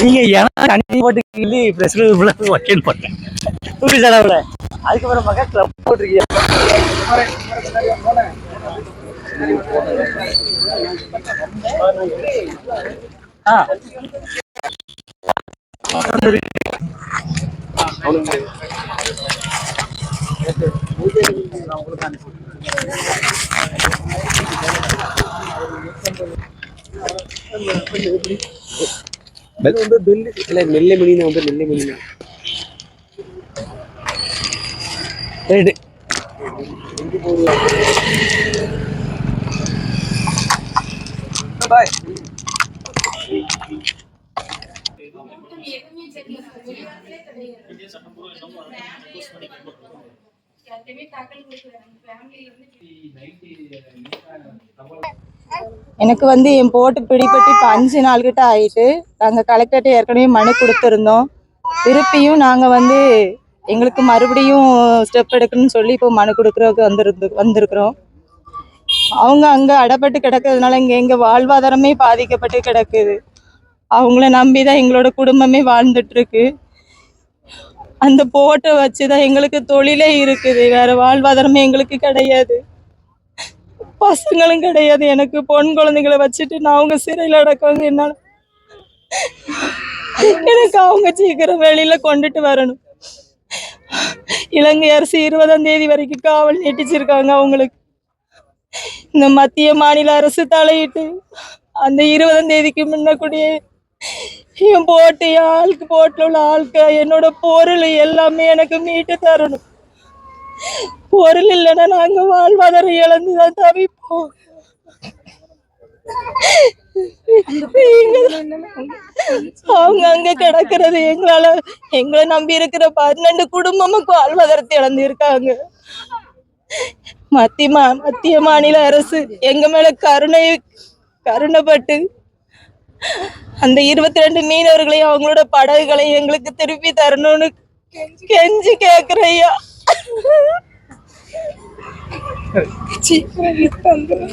நீங்க ஏன்னா தண்ணி போட்டு கிள்ளி பிரஷர் வைக்கணும் போட்டேன் தூக்கி செலவுல. அதுக்கப்புறம் மக்கள் கிளப் போட்டிருக்கீங்க. ஆ. இது வந்து பெல்லு இல்ல நெல்லை மணினா வந்து நெல்லை மணினா ரைட்டு எனக்கு வந்து என் போட்டு பிடிபட்டு இப்போ அஞ்சு நாள் கிட்ட ஆயிட்டு நாங்கள் கலெக்டர்கிட்ட ஏற்கனவே மனு கொடுத்துருந்தோம். திருப்பியும் நாங்கள் வந்து எங்களுக்கு மறுபடியும் ஸ்டெப் எடுக்கணும்னு சொல்லி இப்போ மனு கொடுக்குறதுக்கு வந்திருந்து வந்திருக்கிறோம். அவங்க அங்கே அடைப்பட்டு கிடக்கிறதுனால இங்கே எங்கள் வாழ்வாதாரமே பாதிக்கப்பட்டு கிடக்குது. அவங்கள நம்பி தான் எங்களோட குடும்பமே வாழ்ந்துட்டுருக்கு. அந்த போட்டை வச்சு தான் எங்களுக்கு தொழிலே இருக்குது. வேறு வாழ்வாதாரமே எங்களுக்கு கிடையாது. பசங்களும் கிடையாது. எனக்கு பொன் குழந்தைங்களை வச்சுட்டு நான் அவங்க சிறையில் அடக்கவங்க என்னால எனக்கு அவங்க சீக்கிரம் வெளியில கொண்டுட்டு வரணும். இலங்கை அரசு இருபதாம் தேதி வரைக்கும் காவல் நீட்டிச்சிருக்காங்க அவங்களுக்கு. இந்த மத்திய மாநில அரசு தலையிட்டு அந்த இருபதாம் தேதிக்கு முன்னக்கூடிய என் போட்டு என் ஆளுக்கு போட்டில் உள்ள ஆளுக்கு என்னோட பொருள் எல்லாமே எனக்கு மீட்டு தரணும். பொருள் இல்லைன்னா நாங்க வாழ்வாதாரம் இழந்து தான் தவிப்போம் அவங்க அங்க கிடக்கிறது எங்களால எங்களை நம்பி இருக்கிற பன்னெண்டு குடும்பமும் வாழ்வாதாரத்தை இழந்து இருக்காங்க மத்திய மா மத்திய மாநில அரசு எங்க மேல கருணை கருணைப்பட்டு அந்த இருபத்தி ரெண்டு மீனவர்களையும் அவங்களோட படகுகளையும் எங்களுக்கு திருப்பி தரணும்னு கெஞ்சி கேக்குறையா சீக்கிரம் தந்துரு.